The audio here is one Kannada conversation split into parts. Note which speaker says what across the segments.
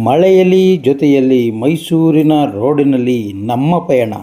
Speaker 1: ಮಳೆಯಲ್ಲಿ ಜೊತೆಯಲ್ಲಿ ಮೈಸೂರಿನ ರೋಡಿನಲ್ಲಿ ನಮ್ಮ ಪಯಣ.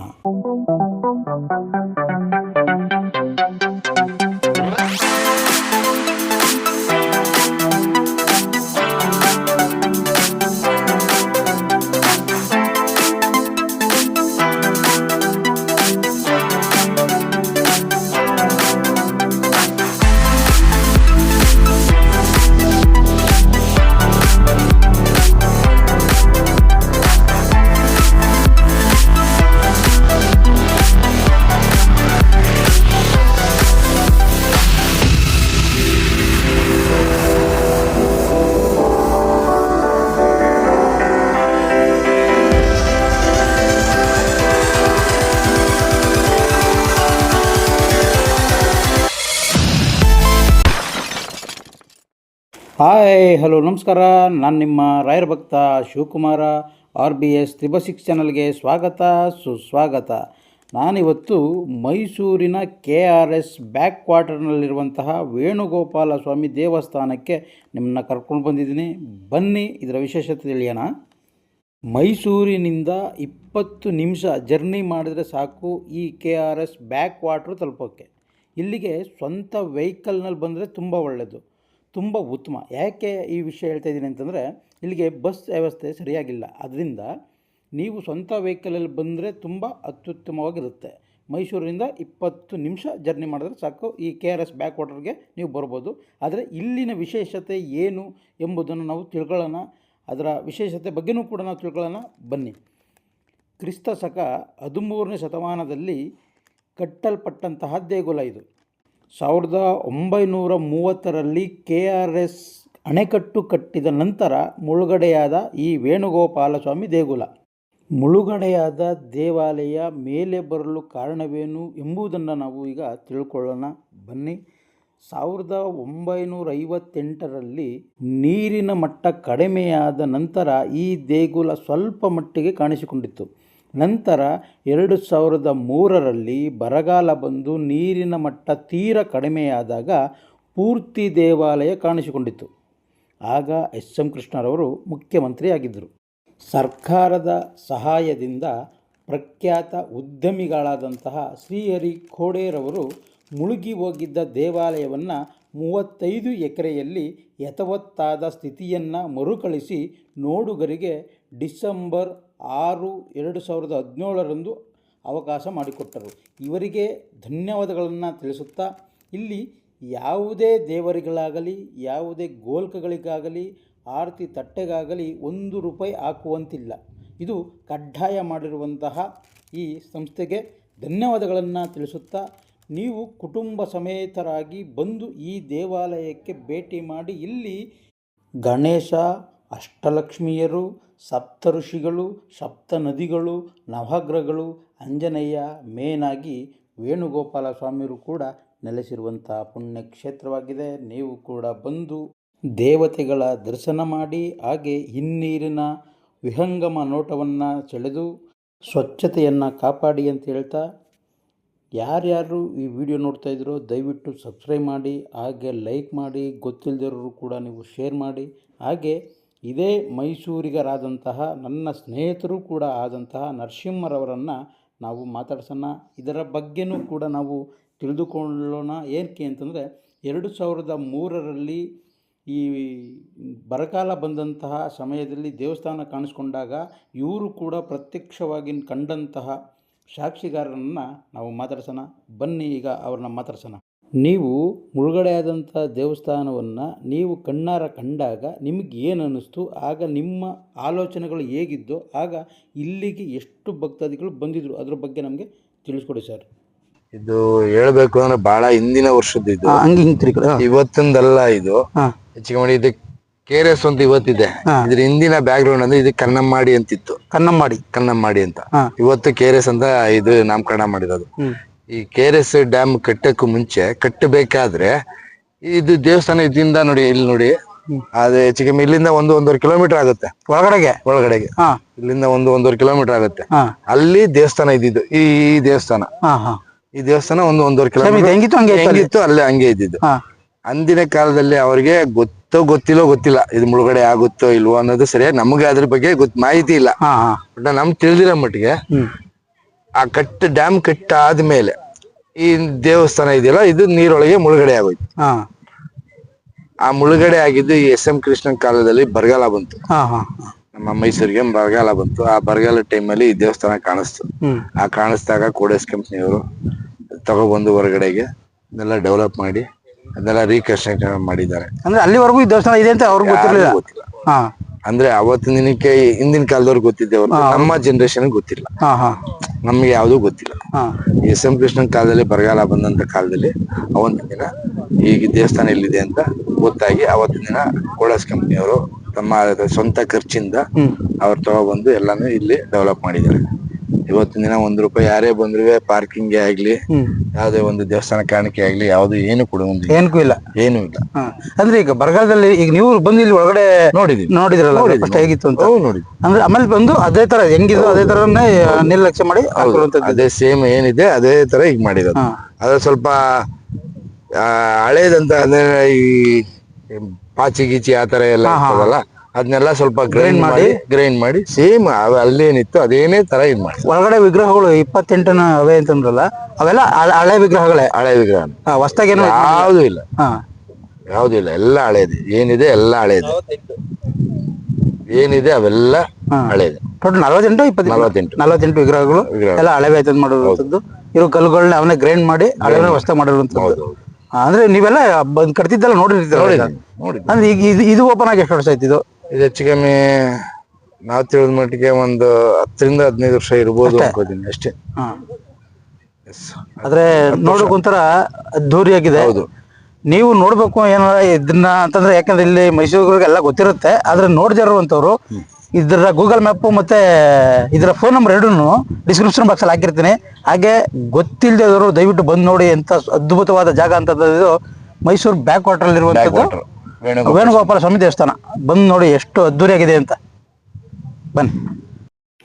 Speaker 1: ಹಾಯ್, ಹಲೋ, ನಮಸ್ಕಾರ. ನಾನು ನಿಮ್ಮ ರಾಯರ ಭಕ್ತ Shivakumara R B S triple six ಚಾನಲ್ಗೆ ಸ್ವಾಗತ, ಸುಸ್ವಾಗತ. ನಾನಿವತ್ತು ಮೈಸೂರಿನ ಕೆ ಆರ್ ಎಸ್ ಬ್ಯಾಕ್ ಕ್ವಾರ್ಟರ್ನಲ್ಲಿರುವಂತಹ ವೇಣುಗೋಪಾಲ ಸ್ವಾಮಿ ದೇವಸ್ಥಾನಕ್ಕೆ ನಿಮ್ಮನ್ನ ಕರ್ಕೊಂಡು ಬಂದಿದ್ದೀನಿ. ಬನ್ನಿ, ಇದರ ವಿಶೇಷತೆ ತಿಳಿಯೋಣ. ಮೈಸೂರಿನಿಂದ ಇಪ್ಪತ್ತು ನಿಮಿಷ ಜರ್ನಿ ಮಾಡಿದರೆ ಸಾಕು ಈ K R S back water ತಲುಪೋಕ್ಕೆ ಇಲ್ಲಿಗೆ ಸ್ವಂತ ವೆಹಿಕಲ್ನಲ್ಲಿ ಬಂದರೆ ತುಂಬ ಒಳ್ಳೆಯದು ತುಂಬ ಉತ್ತಮ. ಯಾಕೆ ಈ ವಿಷಯ ಹೇಳ್ತಾ ಇದ್ದೀನಿ ಅಂತಂದರೆ, ಇಲ್ಲಿಗೆ ಬಸ್ ವ್ಯವಸ್ಥೆ ಸರಿಯಾಗಿಲ್ಲ. ಅದರಿಂದ ನೀವು ಸ್ವಂತ ವೆಹಿಕಲಲ್ಲಿ ಬಂದರೆ ತುಂಬ ಅತ್ಯುತ್ತಮವಾಗಿರುತ್ತೆ. ಮೈಸೂರಿನಿಂದ ಇಪ್ಪತ್ತು ನಿಮಿಷ ಜರ್ನಿ ಮಾಡಿದ್ರೆ ಸಾಕು. ಈ ಕೆ ಆರ್ ಎಸ್ ಬ್ಯಾಕ್ ವಾಟರ್ಗೆ ನೀವು ಬರ್ಬೋದು. ಆದರೆ ಇಲ್ಲಿನ ವಿಶೇಷತೆ ಏನು ಎಂಬುದನ್ನು ನಾವು ತಿಳ್ಕೊಳ್ಳೋಣ. ಅದರ ವಿಶೇಷತೆ ಬಗ್ಗೆನೂ ಕೂಡ ನಾವು ತಿಳ್ಕೊಳ್ಳೋಣ. ಬನ್ನಿ. ಕ್ರಿಸ್ತ ಶಕ ಹದಿಮೂರನೇ ಶತಮಾನದಲ್ಲಿ ಕಟ್ಟಲ್ಪಟ್ಟಂತಹ ದೇಗುಲ ಇದು. ಸಾವಿರದ ಒಂಬೈನೂರ ಮೂವತ್ತರಲ್ಲಿ ಕೆ ಆರ್ ಎಸ್ ಅಣೆಕಟ್ಟು ಕಟ್ಟಿದ ನಂತರ ಮುಳುಗಡೆಯಾದ ಈ ವೇಣುಗೋಪಾಲ ಸ್ವಾಮಿ ದೇಗುಲ. ಮುಳುಗಡೆಯಾದ ದೇವಾಲಯ ಮೇಲೆ ಬರಲು ಕಾರಣವೇನು ಎಂಬುದನ್ನು ನಾವು ಈಗ ತಿಳ್ಕೊಳ್ಳೋಣ. ಬನ್ನಿ. ಸಾವಿರದ ಒಂಬೈನೂರ ಐವತ್ತೆಂಟರಲ್ಲಿ ನೀರಿನ ಮಟ್ಟ ಕಡಿಮೆಯಾದ ನಂತರ ಈ ದೇಗುಲ ಸ್ವಲ್ಪ ಮಟ್ಟಿಗೆ ಕಾಣಿಸಿಕೊಂಡಿತ್ತು. ನಂತರ ಎರಡು ಸಾವಿರದ ಮೂರರಲ್ಲಿ ಬರಗಾಲ ಬಂದು ನೀರಿನ ಮಟ್ಟ ತೀರ ಕಡಿಮೆಯಾದಾಗ ಪೂರ್ತಿ ದೇವಾಲಯ ಕಾಣಿಸಿಕೊಂಡಿತು ಆಗ ಎಸ್ ಎಂ ಕೃಷ್ಣರವರು ಮುಖ್ಯಮಂತ್ರಿಯಾಗಿದ್ದರು. ಸರ್ಕಾರದ ಸಹಾಯದಿಂದ ಪ್ರಖ್ಯಾತ ಉದ್ಯಮಿಗಳಾದಂತಹ ಶ್ರೀಹರಿ ಖೋಡೇರವರು ಮುಳುಗಿ ಹೋಗಿದ್ದ ದೇವಾಲಯವನ್ನು ಮೂವತ್ತೈದು ಎಕರೆಯಲ್ಲಿ ಯಥವತ್ತಾದ ಸ್ಥಿತಿಯನ್ನು ಮರುಕಳಿಸಿ, ನೋಡುಗರಿಗೆ ಡಿಸೆಂಬರ್ ಆರು ಎರಡು ಸಾವಿರದ ಹದಿನೇಳರಂದು ಅವಕಾಶ ಮಾಡಿಕೊಟ್ಟರು. ಇವರಿಗೆ ಧನ್ಯವಾದಗಳನ್ನು ತಿಳಿಸುತ್ತಾ, ಇಲ್ಲಿ ಯಾವುದೇ ದೇವರಿಗಳಾಗಲಿ, ಯಾವುದೇ ಗೋಲ್ಕಗಳಿಗಾಗಲಿ, ಆರತಿ ತಟ್ಟೆಗಾಗಲಿ ಒಂದು ರೂಪಾಯಿ ಹಾಕುವಂತಿಲ್ಲ. ಇದು ಕಡ್ಡಾಯ ಮಾಡಿರುವಂತಹ ಈ ಸಂಸ್ಥೆಗೆ ಧನ್ಯವಾದಗಳನ್ನು ತಿಳಿಸುತ್ತಾ, ನೀವು ಕುಟುಂಬ ಸಮೇತರಾಗಿ ಬಂದು ಈ ದೇವಾಲಯಕ್ಕೆ ಭೇಟಿ ಮಾಡಿ, ಇಲ್ಲಿ ಗಣೇಶ ಅಷ್ಟಲಕ್ಷ್ಮಿಯರು ಸಪ್ತ ಋಷಿಗಳು ಸಪ್ತ ನದಿಗಳು ನವಗ್ರಹಗಳು, ಆಂಜನೇಯ, ಮೇನಾಗಿ ವೇಣುಗೋಪಾಲ ಸ್ವಾಮಿಯರು ಕೂಡ ನೆಲೆಸಿರುವಂಥ ಪುಣ್ಯಕ್ಷೇತ್ರವಾಗಿದೆ. ನೀವು ಕೂಡ ಬಂದು ದೇವತೆಗಳ ದರ್ಶನ ಮಾಡಿ, ಹಾಗೆ ಹಿನ್ನೀರಿನ ವಿಹಂಗಮ ನೋಟವನ್ನು ಸೆಳೆದು ಸ್ವಚ್ಛತೆಯನ್ನು ಕಾಪಾಡಿ ಅಂತ ಹೇಳ್ತಾ, ಯಾರ್ಯಾರು ಈ ವಿಡಿಯೋ ನೋಡ್ತಾ ಇದ್ದೀರೋ ದಯವಿಟ್ಟು ಸಬ್ಸ್ಕ್ರೈಬ್ ಮಾಡಿ, ಹಾಗೆ ಲೈಕ್ ಮಾಡಿ ಗೊತ್ತಿಲ್ಲದಿರೋರು ಕೂಡ ನೀವು ಶೇರ್ ಮಾಡಿ, ಹಾಗೆ ಇದೇ ಮೈಸೂರಿಗರಾದಂತಹ ನನ್ನ ಸ್ನೇಹಿತರು ಕೂಡ ಆದಂತಹ ನರಸಿಂಹರವರನ್ನು ನಾವು ಮಾತಾಡ್ಸೋಣ. ಇದರ ಬಗ್ಗೆನೂ ಕೂಡ ನಾವು ತಿಳಿದುಕೊಳ್ಳೋಣ. ಏನಕ್ಕೆ ಅಂತಂದರೆ, ಎರಡು ಸಾವಿರದ ಮೂರರಲ್ಲಿ ಈ ಬರಗಾಲ ಬಂದಂತಹ ಸಮಯದಲ್ಲಿ ದೇವಸ್ಥಾನ ಕಾಣಿಸ್ಕೊಂಡಾಗ ಇವರು ಕೂಡ ಪ್ರತ್ಯಕ್ಷವಾಗಿ ಕಂಡಂತಹ ಸಾಕ್ಷಿಗಾರರನ್ನು ನಾವು ಮಾತಾಡ್ಸೋಣ. ಬನ್ನಿ ಈಗ ಅವ್ರನ್ನ ಮಾತಾಡ್ಸೋಣ. ನೀವು ಮುಳುಗಡೆಯಾದಂಥ ದೇವಸ್ಥಾನವನ್ನು ನೀವು ಕಣ್ಣಾರ ಕಂಡಾಗ ನಿಮಗೆ ಏನು ಅನ್ನಿಸ್ತು? ಆಗ ನಿಮ್ಮ ಆಲೋಚನೆಗಳು ಹೇಗಿದ್ದೋ ಆಗ ಇಲ್ಲಿಗೆ ಎಷ್ಟು ಭಕ್ತಾದಿಗಳು ಬಂದಿದ್ರು? ಅದ್ರ ಬಗ್ಗೆ ನಮಗೆ ತಿಳಿಸ್ಕೊಡಿ ಸರ್.
Speaker 2: ಇದು ಹೇಳ್ಬೇಕು ಅಂದ್ರೆ ಬಹಳ ಹಿಂದಿನ ವರ್ಷದ್ದು ಇದು.
Speaker 1: ಹಂಗೆ ಹಿಂಗೆ ತಿರುಗಿ
Speaker 2: ಇವತ್ತಿಂದಲ್ಲ ಇದು.
Speaker 1: ಹಾಂ.
Speaker 2: ಹೆಚ್ಚಿಗೆ ಮಾಡಿ ಇದು ಎಸ್ ಅಂತ ಇವತ್ತಿದೆ. ಇದ್ರ ಹಿಂದಿನ ಬ್ಯಾಕ್ ಗ್ರೌಂಡ್ ಅಂದ್ರೆ ಇದು ಕನ್ನಮ್ಮಾಡಿ ಅಂತಿತ್ತು.
Speaker 1: ಕನ್ನಮ್ಮಾಡಿ.
Speaker 2: ಕನ್ನಮ್ಮಾಡಿ ಅಂತ.
Speaker 1: ಹಾಂ.
Speaker 2: ಇವತ್ತು ಎಸ್ ಅಂತ ಇದು ನಾಮಕರಣ ಮಾಡಿರೋದು. ಈ ಎಸ್ ಡ್ಯಾಮ್ ಕಟ್ಟಕ್ಕೂ ಮುಂಚೆ ಕಟ್ಟಬೇಕಾದ್ರೆ ಇದು ದೇವಸ್ಥಾನ ಇದರಿಂದ ನೋಡಿ ಇಲ್ಲಿ ನೋಡಿ ಅದೇ ಹೆಚ್ಚಿಗೆ ಕಮ್ಮಿ ಇಲ್ಲಿಂದ ಒಂದು ಒಂದೂವರೆ ಕಿಲೋಮೀಟರ್ ಆಗುತ್ತೆ.
Speaker 1: ಒಳಗಡೆಗೆ?
Speaker 2: ಒಳಗಡೆಗೆ.
Speaker 1: ಹಾ.
Speaker 2: ಇಲ್ಲಿಂದ ಒಂದು ಒಂದೂವರೆ ಕಿಲೋಮೀಟರ್ ಆಗುತ್ತೆ.
Speaker 1: ಹಾಂ.
Speaker 2: ಅಲ್ಲಿ ದೇವಸ್ಥಾನ ಇದ್ದಿದ್ದು ಈ ಈ ದೇವಸ್ಥಾನ.
Speaker 1: ಹಾಂ ಹಾಂ.
Speaker 2: ಈ ದೇವಸ್ಥಾನ ಒಂದು ಒಂದೂವರೆ ಕಿಲೋಮೀಟರ್
Speaker 1: ಹೆಂಗಿತ್ತು? ಹಂಗೆ ಇತ್ತು ಅಲ್ಲಿ?
Speaker 2: ಹೆಂಗಿತ್ತು? ಅಲ್ಲೇ ಹಂಗೆ ಇದ್ದಿದ್ದು.
Speaker 1: ಹಾಂ.
Speaker 2: ಅಂದಿನ ಕಾಲದಲ್ಲಿ ಅವ್ರಿಗೆ ಗೊತ್ತೋ ಗೊತ್ತಿಲ್ಲೋ ಗೊತ್ತಿಲ್ಲ ಇದು ಮುಳುಗಡೆ ಆಗುತ್ತೋ ಇಲ್ವೋ ಅನ್ನೋದು ಸರಿಯಾಗಿ ನಮ್ಗೆ ಅದ್ರ ಬಗ್ಗೆ ಗೊತ್ತ ಮಾಹಿತಿ ಇಲ್ಲ.
Speaker 1: ಹಾ ಹಾ.
Speaker 2: ಬಟ್ ನಮ್ ತಿಳಿದಿರೋ ಮಟ್ಟಿಗೆ
Speaker 1: ಹ್ಮ್.
Speaker 2: ಆ ಕಟ್ಟ ಡ್ಯಾಮ್ ಕಟ್ಟ ಆದ್ಮೇಲೆ ಈ ದೇವಸ್ಥಾನ ಇದೆಯಲ್ಲ ಇದು ನೀರೊಳಗೆ ಮುಳುಗಡೆ ಆಗೋಯ್ತು.
Speaker 1: ಹಾ.
Speaker 2: ಆ ಮುಳುಗಡೆ ಆಗಿದ್ದು ಈ ಎಸ್ ಎಂ ಕೃಷ್ಣನ್ ಕಾಲದಲ್ಲಿ ಬರಗಾಲ ಬಂತು.
Speaker 1: ಹಾ ಹಾ
Speaker 2: ನಮ್ಮ ಮೈಸೂರಿಗೆ ಬರಗಾಲ ಬಂತು. ಆ ಬರಗಾಲ ಟೈಮಲ್ಲಿ ಈ ದೇವಸ್ಥಾನ ಕಾಣಿಸ್ತು.
Speaker 1: ಹ್ಮ್.
Speaker 2: ಆ ಕಾಣಿಸ್ದಾಗ ಕೋಡೇಸ್ ಕಂಪ್ನಿಯವರು ತಗೊಬಂದು ಹೊರಗಡೆಗೆ ಅದೆಲ್ಲ ಡೆವಲಪ್ ಮಾಡಿ ಅದೆಲ್ಲ ರೀಕನ್ಸ್ಟ್ರಕ್ಷನ್ ಮಾಡಿದ್ದಾರೆ.
Speaker 1: ಅಂದ್ರೆ ಅಲ್ಲಿವರೆಗೂ ಈ ದೇವಸ್ಥಾನ ಇದೆ ಅಂತ ಅವ್ರಿಗೆ ಗೊತ್ತಿರಲಿಲ್ಲ.
Speaker 2: ಯಾರಿಗೂ ಗೊತ್ತಿಲ್ಲ.
Speaker 1: ಹಾ.
Speaker 2: ಅಂದ್ರೆ ಅವತ್ತಿನ ದಿನಕ್ಕೆ ಹಿಂದಿನ ಕಾಲದವ್ರು ಗೊತ್ತಿದ್ದೆ ಹೊರ್ತು ನಮ್ಮ ಜನರೇಷನ್ ಗೊತ್ತಿಲ್ಲ.
Speaker 1: ಹಾ ಹಾ.
Speaker 2: ನಮ್ಗೆ ಯಾವ್ದು ಗೊತ್ತಿಲ್ಲ. ಎಸ್ ಎಂ ಕೃಷ್ಣನ್ ಕಾಲದಲ್ಲಿ ಬರಗಾಲ ಬಂದಂತ ಕಾಲದಲ್ಲಿ ಅವತ್ತಿನ ದಿನ ಈಗ ದೇವಸ್ಥಾನ ಎಲ್ಲಿದೆ ಅಂತ ಗೊತ್ತಾಗಿ ಅವತ್ತಿನ ದಿನ ಕೋಳಸ್ ಕಂಪ್ನಿಯವರು ತಮ್ಮ ಸ್ವಂತ ಖರ್ಚಿಂದ ಅವ್ರು ತಗೊಬಂದು ಎಲ್ಲಾನು ಇಲ್ಲಿ ಡೆವಲಪ್ ಮಾಡಿದ್ದಾರೆ. ಇವತ್ತಿನ ದಿನ ಒಂದ್ ರೂಪಾಯಿ ಯಾರೇ ಬಂದ್ರು ಪಾರ್ಕಿಂಗ್ ಆಗ್ಲಿ ಯಾವ್ದೇ ಒಂದು ದೇವಸ್ಥಾನ ಕಾಣಿಕೆ ಆಗ್ಲಿ ಯಾವ್ದು ಏನು ಕೊಡುವಂತ
Speaker 1: ಏನಕ್ಕೂ ಇಲ್ಲ.
Speaker 2: ಏನು ಇಲ್ಲ.
Speaker 1: ಹಾ. ಅಂದ್ರೆ ಈಗ ಬರಗಾಲದಲ್ಲಿ ಈಗ ನೀವು ಬಂದು ಇಲ್ಲಿ ಒಳಗಡೆ
Speaker 2: ನೋಡಿದ್ವಿ.
Speaker 1: ನೋಡಿದ್ರಲ್ಲ ಹೇಗಿತ್ತು ಅಂತ?
Speaker 2: ಹೌದು ನೋಡಿ
Speaker 1: ಅಂದ್ರೆ ಆಮೇಲೆ ಬಂದು ಅದೇ ತರ ಹೆಂಗಿದ್ರು ಅದೇ ತರನೇ ನಿರ್ಲಕ್ಷ್ಯ ಮಾಡಿ ಹಾಕೊಳ್ಳುವಂಥದ್ದು.
Speaker 2: ಅದೇ ಸೇಮ್ ಏನಿದೆ ಅದೇ ತರ ಈಗ ಮಾಡಿರೋದು.
Speaker 1: ಹಾ.
Speaker 2: ಅದ್ರ ಸ್ವಲ್ಪ ಆ, ಹಳೇದಂತ ಅಂದ್ರೆ ಈ ಪಾಚಿ ಗೀಚಿ ಆ ತರ ಎಲ್ಲ ಇರ್ತದಲ್ಲ ಅದನ್ನೆಲ್ಲ ಸ್ವಲ್ಪ ಗ್ರೈಂಡ್ ಮಾಡಿ? ಗ್ರೈಂಡ್ ಮಾಡಿ ಸೇಮ್ ಅಲ್ಲೇನಿತ್ತು ಅದೇನೇ ತರ ಇದ್ ಮಾಡಿ.
Speaker 1: ಒಳಗಡೆ ವಿಗ್ರಹಗಳು ಇಪ್ಪತ್ತೆಂಟನ ಅವೇ ಅಂತಂದ್ರಲ್ಲ ಅವೆಲ್ಲ ಹಳೆ- ವಿಗ್ರಹಗಳೇ?
Speaker 2: ಹಳೆ ವಿಗ್ರಹ
Speaker 1: ಹೊಸ್ತಾಗೇನು
Speaker 2: ಯಾವ್ದು ಇಲ್ಲ.
Speaker 1: ಹಾ.
Speaker 2: ಯಾವ್ದು ಇಲ್ಲ ಎಲ್ಲ ಹಳೇದು. ಏನಿದೆ ಎಲ್ಲ ಹಳೇದು. ಏನಿದೆ ಅವೆಲ್ಲ. ಹಳೇದು.
Speaker 1: ಟೋಟಲ್ ನಲವತ್ತೆಂಟು ಇಪ್ಪತ್ತು
Speaker 2: ನಲವತ್ತೆಂಟು.
Speaker 1: ನಲವತ್ತೆಂಟು ವಿಗ್ರಹಗಳು?
Speaker 2: ವಿಗ್ರಹ.
Speaker 1: ಎಲ್ಲ ಹಳೆ ಆಯ್ತಂದ್ ಮಾಡಿರುವಂಥದ್ದು. ಇರೋ ಕಲ್ಲುಗಳನ್ನ ಅವನ್ನ ಗ್ರೈಂಡ್ ಮಾಡಿ ಹಳೆ ಹೊಸ್ದಾಗ್ ಮಾಡಿರುವಂಥದ್ದು. ಅಂದ್ರೆ ನೀವೆಲ್ಲ ಬಂದ್ ಕಟ್ತಿದ್ದೆಲ್ಲ ನೋಡಿರ್ತೀರ
Speaker 2: ನೋಡಿ
Speaker 1: ಅಂದ್ರೆ ಈಗ ಇದು ಇದು ಓಪನ್ ಆಗಿ ಎಷ್ಟು ವರ್ಷ ಆಯ್ತು ಇದು?
Speaker 2: ಇದು ಹೆಚ್ಚು ಕಮ್ಮಿ ನಾವು ತಿಳಿದ ಮಟ್ಟಿಗೆ ಒಂದು ಹತ್ತರಿಂದ ಹದಿನೈದು ವರ್ಷ ಇರ್ಬೋದು ಅನ್ಕೋತೀನಿ ಅಷ್ಟೇ.
Speaker 1: ಹಾ. ಆದ್ರೆ ನೋಡಕ್ ಒಂಥರ ಅದ್ದೂರಿಯಾಗಿದೆ.
Speaker 2: ಹೌದು.
Speaker 1: ನೀವು ನೋಡ್ಬೇಕು ಏನಾರ ಇದನ್ನ ಅಂತಂದ್ರೆ ಯಾಕಂದ್ರೆ ಇಲ್ಲಿ ಮೈಸೂರಿಗೆಲ್ಲ ಗೊತ್ತಿರುತ್ತೆ ಆದ್ರೆ ನೋಡದೇ ಇರುವಂತವ್ರು ಇದರ ಗೂಗಲ್ ಮ್ಯಾಪ್ ಮತ್ತೆ ಇದರ ಫೋನ್ ನಂಬರ್ ಎರಡನ್ನು ಡಿಸ್ಕ್ರಿಪ್ಷನ್ ಬಾಕ್ಸ್ ಅಲ್ಲಿ ಹಾಕಿರ್ತೀನಿ. ಹಾಗೆ ಗೊತ್ತಿಲ್ಲದವರು ದಯವಿಟ್ಟು ಬಂದು ನೋಡಿ ಎಂತ ಅದ್ಭುತವಾದ ಜಾಗ ಅಂತದ್ದು ಮೈಸೂರು ಬ್ಯಾಕ್ ವಾಟರ್
Speaker 2: ಅಲ್ಲಿ
Speaker 1: ವೇಣುಗೋಪಾಲ ಸ್ವಾಮಿ ದೇವಸ್ಥಾನ. ಬಂದು ನೋಡಿ ಎಷ್ಟು ಅದ್ದೂರಿಯಾಗಿದೆ ಅಂತ. ಬನ್ನಿ.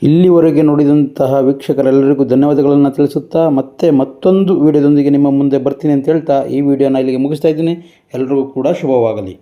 Speaker 1: ಇಲ್ಲಿವರೆಗೆ ನೋಡಿದಂತಹ ವೀಕ್ಷಕರೆಲ್ಲರಿಗೂ ಧನ್ಯವಾದಗಳನ್ನು ತಿಳಿಸುತ್ತಾ ಮತ್ತೆ ಮತ್ತೊಂದು ವಿಡಿಯೋದೊಂದಿಗೆ ನಿಮ್ಮ ಮುಂದೆ ಬರ್ತೀನಿ ಅಂತ ಹೇಳ್ತಾ ಈ ವಿಡಿಯೋನ ಇಲ್ಲಿಗೆ ಮುಗಿಸ್ತಾ ಇದ್ದೀನಿ. ಎಲ್ರಿಗೂ ಕೂಡ ಶುಭವಾಗಲಿ.